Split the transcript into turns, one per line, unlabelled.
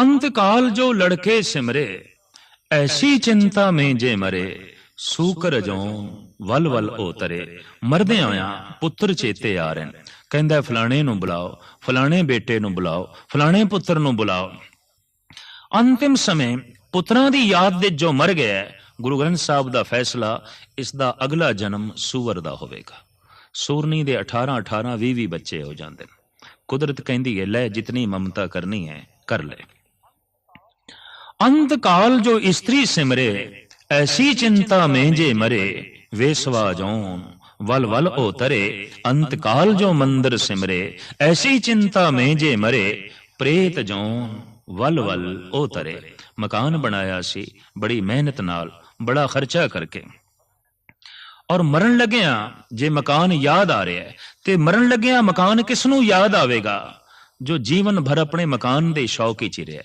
ਅੰਤ ਕਾਲ ਜੋ ਲੜਕੇ ਸਿਮਰੇ, ਐਸੀ ਚਿੰਤਾ ਮੈਂ ਜੇ ਮਰੇ ਸੂਕਰ ਜੋਂ ਵਲ ਵਲ ਉਤਰੇ ਮਰਦੇ ਆਇਆ ਪੁੱਤਰ ਚੇਤੇ ਆ ਰਹੇ ਨੇ। ਕਹਿੰਦਾ, ਫਲਾਣੇ ਨੂੰ ਬੁਲਾਓ, ਫਲਾਣੇ ਬੇਟੇ ਨੂੰ ਬੁਲਾਓ, ਫਲਾਣੇ ਪੁੱਤਰ ਨੂੰ ਬੁਲਾਓ। ਅੰਤਿਮ ਸਮੇਂ ਪੁੱਤਰਾਂ ਦੀ ਯਾਦ ਦੇ ਜੋ ਮਰ ਗਿਆ ਗੁਰੂ ਗ੍ਰੰਥ ਸਾਹਿਬ ਦਾ ਫੈਸਲਾ ਇਸ ਦਾ ਅਗਲਾ ਜਨਮ ਸੂਵਰ ਦਾ ਹੋਵੇਗਾ। ਸੂਰਨੀ ਦੇ 18 18 20 20 ਬੱਚੇ ਹੋ ਜਾਂਦੇ ਨੇ। ਕੁਦਰਤ ਕਹਿੰਦੀ ਹੈ, ਲੈ, ਜਿਤਨੀ ਮਮਤਾ ਕਰਨੀ ਹੈ, ਕਰ ਲੈ। ਅੰਤ ਕਾਲ ਜੋ ਇਸਤਰੀ ਸਿਮਰੇ, ਐਸੀ ਚਿੰਤਾ ਮੈਂ ਜੇ ਮਰੇ ਵੇਸਵਾ ਜੋਨ ਵਲ ਵਲ ਉਤਰੇ ਅੰਤ ਕਾਲ ਜੋ ਮੰਦਰ ਸਿਮਰੇ, ਐਸੀ ਚਿੰਤਾ ਮੈਂ ਜੇ ਮਰੇ, ਪ੍ਰੇਤ ਜੋਨ ਵਲ ਵਲ ਉਤਰੇ ਮਕਾਨ ਬਣਾਇਆ ਸੀ, ਬੜੀ ਮਿਹਨਤ ਨਾਲ, ਬੜਾ ਖਰਚਾ ਕਰਕੇ। ਔਰ ਮਰਨ ਲੱਗਿਆ, ਜੇ ਮਕਾਨ ਯਾਦ ਆ ਰਿਹਾ ਤੇ ਮਰਨ ਲੱਗਿਆ ਮਕਾਨ ਕਿਸ ਨੂੰ ਯਾਦ ਆਵੇਗਾ, ਜੋ ਜੀਵਨ ਭਰ ਆਪਣੇ ਮਕਾਨ ਦੇ ਸ਼ੌਕ ਵਿੱਚ ਹੀ ਰਿਹਾ